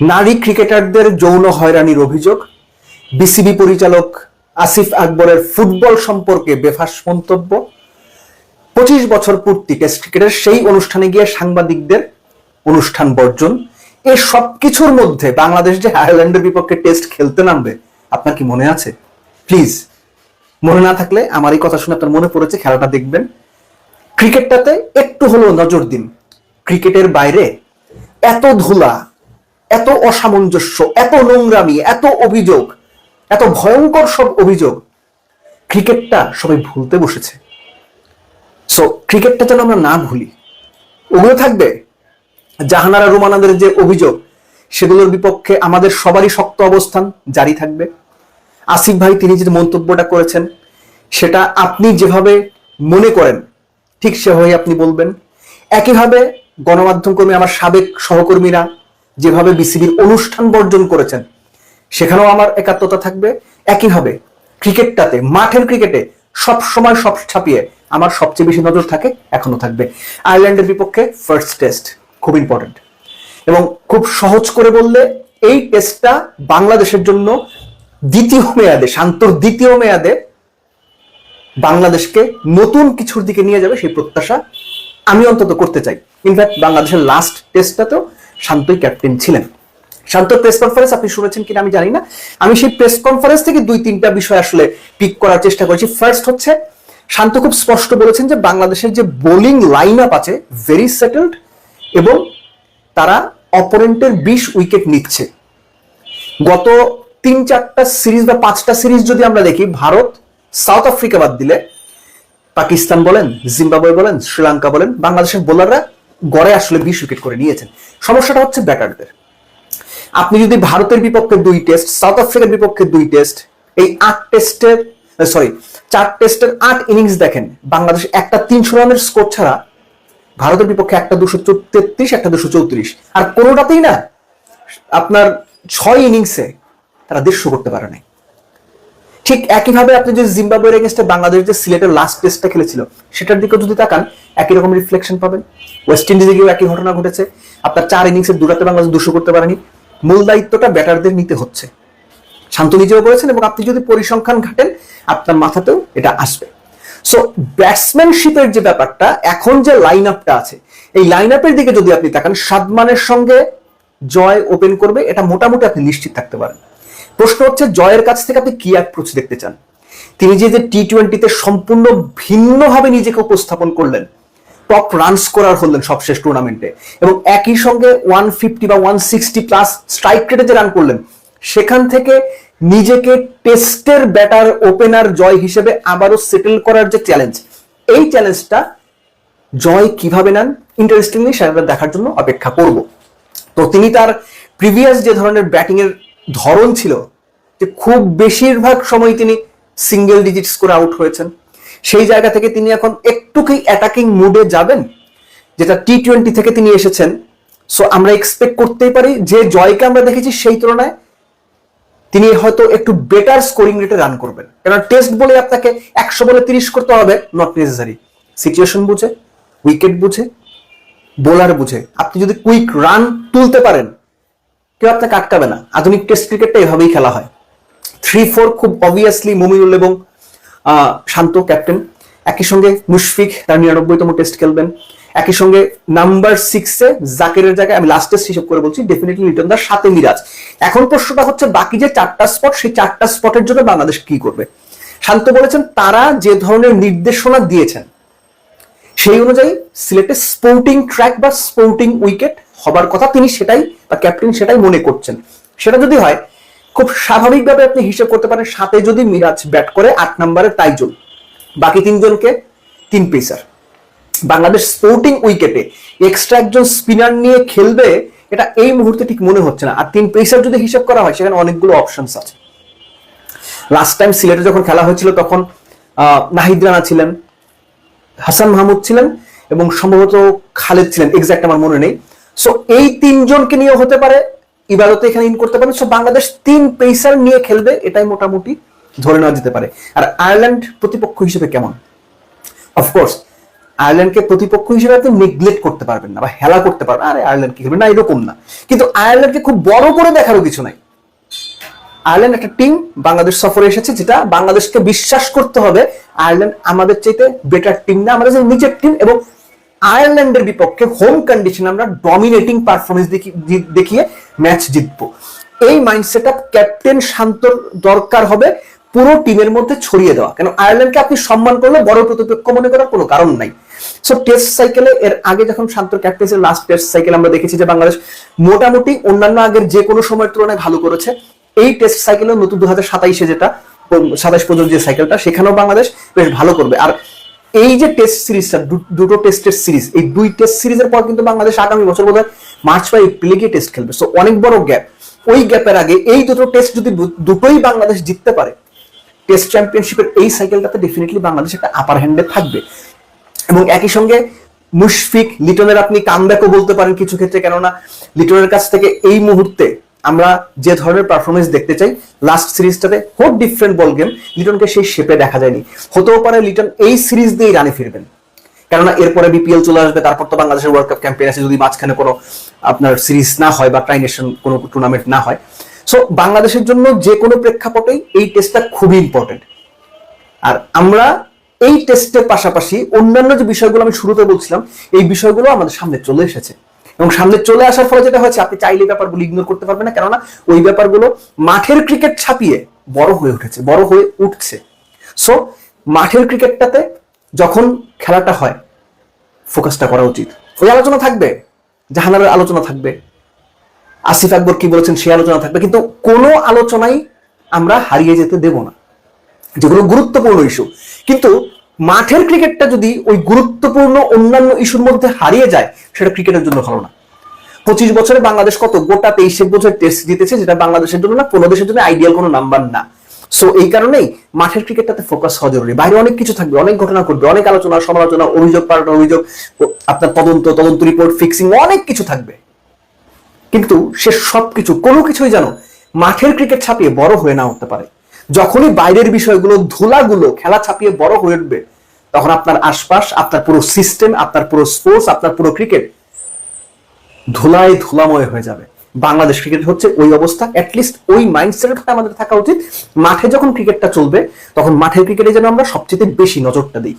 নারী ক্রিকেটারদের যৌন হয়রানির অভিযোগ। বিসিবি পরিচালক আসিফ আকবরের ফুটবল সম্পর্কে বেফাস মন্তব্য। পঁচিশ বছর পূর্তি টেস্ট ক্রিকেটের সেই অনুষ্ঠানে গিয়ে সাংবাদিকদের অনুষ্ঠান বর্জন। এই সব কিছুর মধ্যে বাংলাদেশ যে আয়ারল্যান্ডের বিপক্ষে টেস্ট খেলতে নামবে, আপনার কি মনে আছে? প্লিজ, মনে না থাকলে আমার এই কথা শুনে আপনার মনে পড়েছে, খেলাটা দেখবেন। ক্রিকেটটাতে একটু হলেও নজর দিন। ক্রিকেটের বাইরে এত ধুলা এত অসামঞ্জস্য, এত নোংরামি, এত অভিযোগ, এত ভয়ঙ্কর সব অভিযোগ, ক্রিকেটটা সবাই ভুলতে বসেছে। সো ক্রিকেটটা যেন আমরা না ভুলি। ওগুলো থাকবে, জাহানারা রুমানাদের যে অভিযোগ, সেগুলোর বিপক্ষে আমাদের সবারই শক্ত অবস্থান, জারি থাকবে। আসিফ ভাই, তিনি যে মন্তব্যটা করেছেন, সেটা আপনি যেভাবে মনে করেন, ঠিক সেভাবেই আপনি বলবেন। একইভাবে গণমাধ্যম কর্মী আমার সাবেক সহকর্মীরা যেভাবে বিসিবির অনুষ্ঠান বর্জন করেছেন, সেখানেও আমার একাত্মতা থাকবে। একইভাবে ক্রিকেটটাতে, মাঠের ক্রিকেটে সব সময় সব ছাপিয়ে আমার সবচেয়ে বেশি নজর থাকে, এখনও থাকবে। আয়ারল্যান্ডের বিপক্ষে ফার্স্ট টেস্ট খুব ইম্পর্টেন্ট এবং খুব সহজ করে বললে, এই টেস্টটা বাংলাদেশের জন্য দ্বিতীয় মেয়াদে, শান্তর দ্বিতীয় মেয়াদে বাংলাদেশকে নতুন কিছুর দিকে নিয়ে যাবে সেই প্রত্যাশা আমি অন্তত করতে চাই। ইনফ্যাক্ট বাংলাদেশের লাস্ট টেস্টটাতেও শান্তই ক্যাপ্টেন ছিলেন। শান্ত প্রেস কনফারেন্স আপনি শুনেছেন কিনা আমি জানি না। আমি সেই প্রেস কনফারেন্স থেকে দুই তিনটা বিষয় আসলে পিক করার চেষ্টা করেছি। ফার্স্ট হচ্ছে, শান্ত খুব স্পষ্ট বলেছেন যে বাংলাদেশের যে বোলিং লাইন আপ আছে ভেরি সেটেলড এবং তারা অপোনেন্টের বিশ উইকেট নিচ্ছে। গত তিন চারটা সিরিজ বা পাঁচটা সিরিজ যদি আমরা দেখি, ভারত সাউথ আফ্রিকা বাদ দিলে, পাকিস্তান বলেন জিম্বাবুয়ে বলেন শ্রীলঙ্কা বলেন, বাংলাদেশের বোলাররা গড়ে আসলে বিশ উইকেট করে নিয়েছেন। সমস্যাটা হচ্ছে ব্যাটারদের। আপনি যদি ভারতের বিপক্ষে দুই টেস্ট সাউথ আফ্রিকার বিপক্ষে দুই টেস্ট এই আট টেস্টের সরি চার টেস্টের আট ইনিংস দেখেন, বাংলাদেশ একটা তিনশো রানের স্কোর ছাড়া ভারতের বিপক্ষে একটা দুশো তেত্রিশ, একটা দুশো চৌত্রিশ। আর কোনোটাতেই না, আপনার ছয় ইনিংসে তারা দেড়শো করতে পারে নাই। ঠিক একইভাবে আপনি যে জিম্বাবুয়ের এগেনস্টে বাংলাদেশ যে সিলেটের লাস্ট টেস্টটা খেলেছিল, সেটার দিকে যদি তাকান, একই রকম রিফ্লেকশন পাবেন। ওয়েস্ট ইন্ডিজে গিয়েও একই ঘটনা ঘটেছে। আপনার চার ইনিংসের দুটাতে বাংলাদেশ দুশো করতে পারেনি। মূল দায়িত্বটা ব্যাটারদের নিতে হচ্ছে। শান্ত নিজেও বলেছেন এবং আপনি যদি পরিসংখ্যান ঘাটেন, আপনার মাথাতেও এটা আসবে। সো ব্যাটসম্যানশিপের যে ব্যাপারটা, এখন যে লাইন আপটা আছে, এই লাইন আপের দিকে যদি আপনি তাকান, সাদমানের সঙ্গে জয় ওপেন করবে, এটা মোটামুটি আপনি নিশ্চিত থাকতে পারেন। প্রশ্ন হচ্ছে, জয়ের কাছ থেকে আপনি কি অ্যাপ্রোচ দেখতে চান? তিনি যে যে টি টোয়েন্টিতে সম্পূর্ণ ভিন্নভাবে নিজেকে উপস্থাপন করলেন টপ রান স্কোরার হলেন সবশেষ টুর্নামেন্টে এবং একই সঙ্গে ওয়ান ফিফটি বা ওয়ান সিক্সটি প্লাস স্ট্রাইক রেটে যে রান করলেন, সেখান থেকে নিজেকে টেস্টের ব্যাটার ওপেনার জয় হিসেবে আবারও সেটেল করার যে চ্যালেঞ্জ এই চ্যালেঞ্জটা জয় কীভাবে নেন? ইন্টারেস্টিংলি সেটা দেখার জন্য অপেক্ষা করব। তো তিনি তার প্রিভিয়াস যে ধরনের ব্যাটিং এর ধরন ছিল যে খুব বেশিরভাগ সময় তিনি সিঙ্গেল ডিজিট স্কোর আউট হয়েছেন। সেই জায়গা থেকে তিনি এখন একটু কি অ্যাটাকিং মুডে যাবেন, যেটা টি টোয়েন্টি থেকে তিনি এসেছেন। সো আমরা এক্সপেক্ট করতেই পারি যে জয়কে আমরা দেখেছি সেই তুলনায় তিনি হয়তো একটু বেটার স্কোরিং রেটে রান করবেন। কেন? টেস্ট বলে আপনাকে একশো বলে তিরিশ করতে হবে নট নেসেসারি সিচুয়েশন বুঝে উইকেট বুঝে বোলার বুঝে। আপনি যদি কুইক রান তুলতে পারেন কেউ আপনাকে আটকাবে না। আধুনিক টেস্ট ক্রিকেটটা এভাবেই খেলা হয়। থ্রি ফোর খুব অবভিয়াসলি মুমিনুল এবং শান্ত ক্যাপ্টেন একই সঙ্গে মুশফিক, তার নিরানব্বইতম টেস্ট খেলবেন। একই সঙ্গে নাম্বার সিক্সে জাকিরের জায়গায় আমি লাস্ট টেস্ট হিসেব করে বলছি ডেফিনেটলি রিটার্ন দার সাথে মিরাজ। এখন প্রশ্নটা হচ্ছে, বাকি যে চারটা স্পট সেই চারটা স্পটের জন্য বাংলাদেশ কি করবে? শান্ত বলেছেন, তারা যে ধরনের নির্দেশনা দিয়েছেন সেই অনুযায়ী সিলেটে স্পোর্টিং ট্র্যাক বা স্পোর্টিং উইকেট হবার কথা তিনি সেটাই বা ক্যাপ্টেন সেটাই মনে করছেন। সেটা যদি হয়, খুব স্বাভাবিকভাবে আপনি হিসেব করতে পারেন, সাথে যদি মিরাজ ব্যাট করে, আট নম্বরে তাইজুল। বাকি তিনজনকে তিন পেসার বাংলাদেশ স্পোর্টিং উইকেটে এক্সট্রা একজন স্পিনার নিয়ে খেলবে, এটা এই মুহূর্তে ঠিক মনে হচ্ছে না। আর তিন পেসার যদি হিসাব করা হয়, সেখানে অনেকগুলো অপশনস আছে। লাস্ট টাইম সিলেটে যখন খেলা হয়েছিল, তখন নাহিদ রানা ছিলেন হাসান মাহমুদ ছিলেন এবং সম্ভবত খালেদ ছিলেন এক্সাক্ট আমার মনে নেই। সো এই তিনজনকে নিয়ে হতে পারে, ইবাদতে এখানে ইন করতে পারেন। সো বাংলাদেশ তিন পেসার নিয়ে খেলবে, এটাই মোটামুটি ধরে নেওয়া যেতে পারে। আর আয়ারল্যান্ড প্রতিপক্ষ হিসেবে কেমন? অফকোর্স আয়ারল্যান্ডকে প্রতিপক্ষ হিসেবে আপনি নেগলেক্ট করতে পারবেন না বা হেলা করতে পারবেন আরে আয়ারল্যান্ড কি খেলবে না, এরকম না। কিন্তু আয়ারল্যান্ডকে খুব বড় করে দেখারও কিছু নাই। আয়ারল্যান্ড একটা টিম বাংলাদেশ সফরে এসেছে যেটা বাংলাদেশকে বিশ্বাস করতে হবে। আয়ারল্যান্ড আমাদের চাইতে বেটার টিম না, আমাদের নিজের টিম এবং আয়ারল্যান্ডের বিপক্ষে হোম কন্ডিশনে আমরা ডমিনেটিং পারফরমেন্স দেখিয়ে ম্যাচ জিতবো। এই মাইন্ডসেট আপ ক্যাপ্টেন শান্তর দরকার হবে পুরো টিমের মধ্যে ছড়িয়ে দেওয়া। কেন আয়ারল্যান্ডকে আপনি সম্মান করলে বড় প্রতিপক্ষ মনে করার কোনো কারণ নাই। সো টেস্ট সাইকেলে এর আগে যখন শান্তর ক্যাপ্টেন্সের লাস্ট টেস্ট সাইকেল আমরা দেখেছি যে বাংলাদেশ মোটামুটি অন্যান্য আগের যে কোনো সময়ের তুলনায় ভালো করেছে। এই টেস্ট সাইকেলে নতুন দু হাজার সাতাইশে যেটা সাতাইশ পর্যন্ত যে সাইকেলটা সেখানেও বাংলাদেশ বেশ ভালো করবে। আর এই যে টেস্ট সিরিজটা দুটো টেস্টের সিরিজ এই দুই টেস্ট সিরিজের পর কিন্তু বাংলাদেশ আগামী বছর বোধহয় মার্চ বা এপ্রিলে গিয়ে টেস্ট খেলবে। সো অনেক বড় গ্যাপ ওই গ্যাপের আগে এই দুটো টেস্ট যদি দুটোই বাংলাদেশ জিততে পারে টেস্ট চ্যাম্পিয়নশিপের এই সাইকেলটাতে ডেফিনেটলি বাংলাদেশ একটা আপার হ্যান্ডে থাকবে। এবং একই সঙ্গে মুশফিক, লিটনের আপনি কামব্যাকও বলতে পারেন কিছু ক্ষেত্রে, কেননা লিটনের কাছ থেকে এই মুহূর্তে আমরা যে ধরনের পারফরমেন্স দেখতে চাই লাস্ট সিরিজটাতে হোক ডিফারেন্ট বল গেম লিটনকে সেই শেপে দেখা যায়নি। হতেও পারে লিটন এই সিরিজ দিয়েই রানে ফিরবেন। কেননা এরপরে বিপিএল চলে আসবে, তারপর তো বাংলাদেশের ওয়ার্ল্ড কাপ ক্যাম্পেইন আছে, যদি মাঝখানে কোনো, আপনার সিরিজ না হয় বা ট্রাইনেশন কোনো টুর্নামেন্ট না হয়। সো বাংলাদেশের জন্য যে কোনো প্রেক্ষাপটেই এই টেস্টটা খুবই ইম্পর্টেন্ট আর আমরা এই টেস্টের পাশাপাশি অন্যান্য যে বিষয়গুলো আমি শুরুতে বলছিলাম, এই বিষয়গুলো আমাদের সামনে চলে এসেছে। এবং সামনে চলে আসার ফলে যেটা হয়েছে, আপনি চাইলে ব্যাপারগুলো ইগনোর করতে পারবেন না। কেননা ওই ব্যাপারগুলো মাঠের ক্রিকেট ছাপিয়ে বড় হয়ে উঠেছে, বড় হয়ে উঠছে। সো মাঠের ক্রিকেটটাতে যখন খেলাটা হয় ফোকাসটা করা উচিত। ওই আলোচনা থাকবে, জাহানারের আলোচনা থাকবে। আসিফ আকবর কি বলেছেন, সেই আলোচনা থাকবে। কিন্তু কোনো আলোচনাই আমরা হারিয়ে যেতে দেব না। যেগুলো গুরুত্বপূর্ণ ইস্যু কিন্তু মাঠের ক্রিকেটটা যদি ওই গুরুত্বপূর্ণ অন্যান্য ইস্যুর মধ্যে হারিয়ে যায়, সেটা ক্রিকেটের জন্য ভালো না। পঁচিশ বছরে বাংলাদেশ কত? গোটা তেইশে বছর টেস্ট জিতেছে, যেটা বাংলাদেশের জন্য না কোনো দেশের জন্য আইডিয়াল কোনো নাম্বার না। সো এই কারণেই মাঠের ক্রিকেটটাতে ফোকাস হওয়া জরুরি। বাইরে অনেক কিছু থাকবে, অনেক ঘটনা ঘটবে, অনেক আলোচনা, সমালোচনা, অভিযোগ পাল্টা অভিযোগ আপনার তদন্ত তদন্ত রিপোর্ট ফিক্সিং অনেক কিছু থাকবে। কিন্তু সে সবকিছু, কোনো কিছুই যেন মাঠের ক্রিকেট ছাপিয়ে বড় হয়ে না উঠতে পারে। যখনই বাইরের বিষয়গুলো ধুলাগুলো খেলা ছাপিয়ে বড় হয়ে উঠবে, তখন আপনার আশপাশ, আপনার পুরো সিস্টেম আপনার পুরো স্পোর্টস আপনার পুরো ক্রিকেট ধুলায় ধুলাময় হয়ে যাবে। বাংলাদেশ ক্রিকেট হচ্ছে ওই অবস্থা অ্যাটলিস্ট ওই মাইন্ডসেটটা আমাদের থাকা উচিত। মাঠে যখন ক্রিকেটটা চলবে, তখন মাঠের ক্রিকেটে যেন আমরা সবচেয়ে বেশি নজরটা দিই।